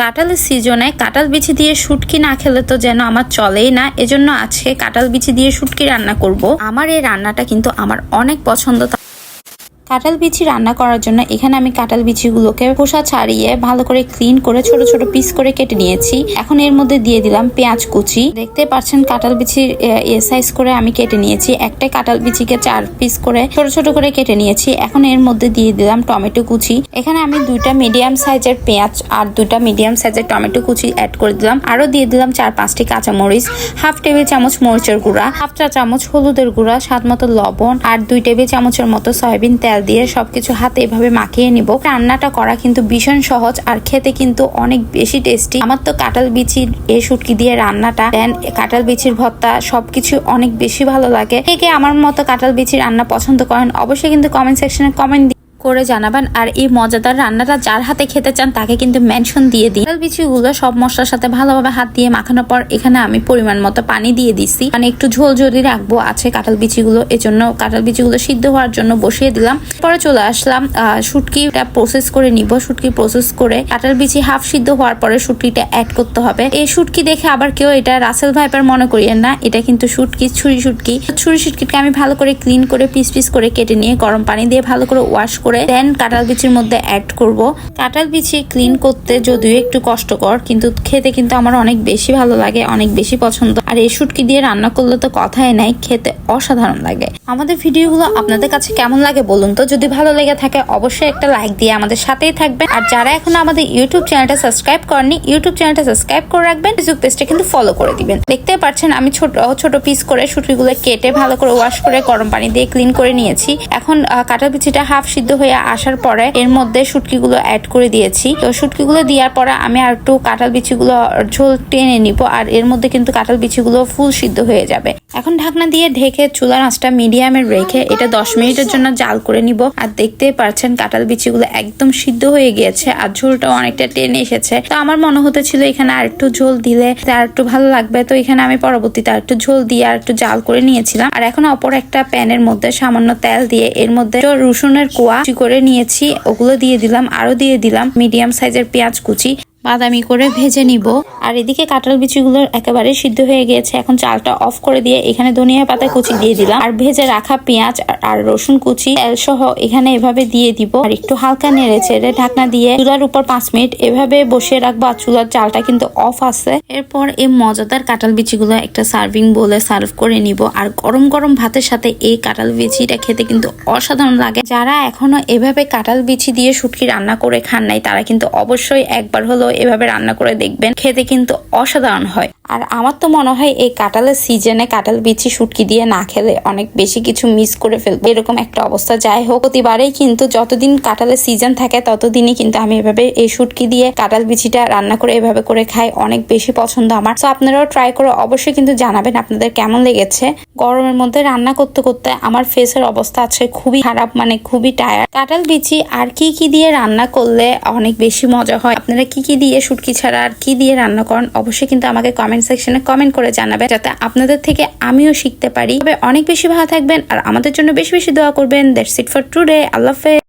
কাঁঠালের সিজনে কাঁঠাল বিছি দিয়ে শুটকি না খেলে তো যেন আমার চলেই না। এজন্য আজকে কাঁঠাল বিছি দিয়ে শুটকি রান্না করব। আমার এই রান্নাটা কিন্তু আমার অনেক পছন্দ কাঁঠাল বিচি রান্না করার জন্য এখানে আমি কাঁঠাল বিচিগুলোকে খোসা ছাড়িয়ে ভালো করে ক্লিন করে ছোট ছোট পিস করে কেটে নিয়েছি। এখন এর মধ্যে দিয়ে দিলাম পেঁয়াজ কুচি। দেখতে পাচ্ছেন কাঁঠাল বিচির, এ সাইজ করে আমি কেটে নিয়েছি। একটা কাঁঠাল বিচিকে চার পিস করে ছোট ছোট করে কেটে নিয়েছি। এখন এর মধ্যে দিয়ে দিলাম টমেটো কুচি। এখানে আমি দুইটা মিডিয়াম সাইজের পেঁয়াজ আর দুইটা মিডিয়াম সাইজের টমেটো কুচি অ্যাড করে দিলাম। আরও দিয়ে দিলাম চার পাঁচটি কাঁচামরিচ হাফ টেবিল চামচ মরিচের গুঁড়া হাফ চা চামচ হলুদের গুঁড়া স্বাদ মতো লবণ আর দুই টেবিল চামচের মতো সয়াবিন তেল দিয়ে সবকিছু হাতে এভাবে মাখিয়ে নিব। রান্নাটা করা কিন্তু ভীষণ সহজ আর খেতে কিন্তু অনেক বেশি টেস্টি আমার তো কাঁঠাল বিচির এ শুটকি দিয়ে রান্নাটা দেন কাঁঠাল বিচির ভর্তা সবকিছু অনেক বেশি ভালো লাগে। কে কে আমার মতো কাঁঠাল বিচির রান্না পছন্দ করেন অবশ্যই কিন্তু কমেন্ট সেকশনে কমেন্ট করে জানাবেন আর এই মজাদার রান্নাটা যার হাতে খেতে চান তাকে কিন্তু মেনশন দিয়ে কাঁঠাল বিচিগুলো সব মশলার সাথে ভালোভাবে হাত দিয়ে মাখানোর পর এখানে আমি পরিমাণ মতো পানি দিয়ে দিছি। মানে একটু ঝোল ঝোলই রাখব, আছে কাঁঠাল বিচিগুলো, এজন্য কাঁঠাল বিচিগুলো সিদ্ধ হওয়ার জন্য বসিয়ে দিলাম। পরে চলে আসলাম শুটকিটা প্রসেস করে নিব। শুটকি প্রসেস করে কাঁঠাল বিচি হাফ সিদ্ধ হওয়ার পরে শুটকিটা অ্যাড করতে হবে। এই শুটকি দেখে আবার কেউ এটা রাসেল ভাইপার মনে করিয়েন না। এটা কিন্তু শুটকি, ছুরি শুটকি। ছুরি শুটকিকে আমি ভালো করে ক্লিন করে পিস পিস করে কেটে নিয়ে গরম পানি দিয়ে ভালো করে ওয়াশ করে দেন, কাঁঠাল বিচির মধ্যে অ্যাড করব। কাঁঠাল বিচি ক্লিন করতে যদিও একটু কষ্টকর, কিন্তু খেতে কিন্তু আমার অনেক বেশি ভালো লাগে, অনেক বেশি পছন্দ। আর এই শুটকি দিয়ে রান্না করলে তো কথাই নাই, খেতে অসাধারণ লাগে। আমাদের ভিডিওগুলো আপনাদের কাছে কেমন লাগে বলুন তো? যদি ভালো লেগে থাকে, অবশ্যই একটা লাইক দিয়ে আমাদের সাথেই থাকবেন। আর যারা এখনও আমাদের ইউটিউব চ্যানেলটা সাবস্ক্রাইব করেনি ইউটিউব চ্যানেলটা সাবস্ক্রাইব করে রাখবেন। ফেসবুক পেজটা কিন্তু ফলো করে দিবেন। দেখতে পাচ্ছেন, আমি ছোট ছোট পিস করে শুটকিগুলো কেটে ভালো করে ওয়াশ করে গরম পানি দিয়ে ক্লিন করে নিয়েছি। এখন কাঁঠাল বিচিটা হাফ সিদ্ধ হয়ে আসার পরে এর মধ্যে শুটকিগুলো অ্যাড করে দিয়েছি। তো শুটকিগুলো দেওয়ার পরে আমি আর একটু কাঁঠাল বিচিগুলো ঝোল টেনে নিব। আর এর মধ্যে কিন্তু কাঁঠাল বিচিগুলো ফুল সিদ্ধ হয়ে যাবে। এখন ঢাকনা দিয়ে ঢেকে চুলার আঁচটা মিডিয়ামে রেখে এটা দশ মিনিটের জন্য জাল করে নিব। আর দেখতে পারছেন কাঁঠাল বিচিগুলো একদম সিদ্ধ হয়ে গিয়েছে আর ঝোলটা অনেকটা টেনে এসেছে। তো আমার মনে হতেছিল এখানে আর একটু ঝোল দিলে আর একটু ভালো লাগবে। তো এখানে আমি পরবর্তীতে আর একটু ঝোল দিয়ে আর একটু জাল করে নিয়েছিলাম। আর এখন অপর একটা প্যানের মধ্যে সামান্য তেল দিয়ে এর মধ্যে রসুনের কোয়া করে নিয়েছি। ওগুলো দিয়ে দিলাম আরও দিয়ে দিলাম মিডিয়াম সাইজের পেঁয়াজ কুচি। বাদামি করে ভেজে নিব। আর এদিকে কাঁঠাল বিচিগুলো একেবারে সিদ্ধ হয়ে গিয়েছে। এখন চালটা অফ করে দিয়ে এখানে ধনিয়া পাতা কুচি দিয়ে দিলাম। আর ভেজে রাখা পেঁয়াজ আর- রসুন কুচি তেল সহ এখানে এভাবে দিয়ে দিব। আর একটু হালকা নেড়ে চেড়ে ঢাকনা দিয়ে চুলার উপর পাঁচ মিনিট এভাবে বসিয়ে রাখব। আর চুলার চালটা কিন্তু অফ আছে। এরপর এই মজাদার কাঁঠাল বিচিগুলো একটা সার্ভিং বলে সার্ভ করে নিব। আর গরম গরম ভাতের সাথে এই কাঁঠাল বিচিটা খেতে কিন্তু অসাধারণ লাগে। যারা এখনও এভাবে কাঁঠাল বিচি দিয়ে শুটকি রান্না করে খান নাই, তারা কিন্তু অবশ্যই একবার হলো এভাবে রান্না করে দেখবেন। খেতে কিন্তু অসাধারণ হয়। আর আমার তো মনে হয় এই কাঁঠালের সিজনে কাঁঠাল বিচি শুটকি দিয়ে না খেলে অনেক বেশি কিছু মিস করে ফেলব। এরকম একটা অবস্থা। যাই হোক, প্রতিবারেই কিন্তু যতদিন কাঁঠালের সিজন থাকে, ততদিনই কিন্তু আমি এভাবে এই শুটকি দিয়ে কাঁঠাল বিচিটা রান্না করে এভাবে করে খাই। অনেক বেশি পছন্দ আমার। তো আপনারাও ট্রাই করে অবশ্যই কিন্তু জানাবেন আপনাদের কেমন লেগেছে। গরমের মধ্যে রান্না করতে করতে আমার ফেসের অবস্থা আছে খুবই খারাপ মানে খুবই টায়ার কাঁঠাল বিচি আর কি কি দিয়ে রান্না করলে অনেক বেশি মজা হয়? আপনারা কি কি দিয়ে শুটকি ছাড়া আর কি দিয়ে রান্না করেন? অবশ্যই কিন্তু আমাকে কমেন্ট সেকশনে কমেন্ট করে জানাবেন, যাতে আপনাদের থেকে আমিও শিখতে পারি। তবে অনেক বেশি ভালো থাকবেন আর আমাদের জন্য বেশি বেশি দোয়া করবেন। দ্যাটস ইট ফর টুডে আল্লাহ হাফেজ।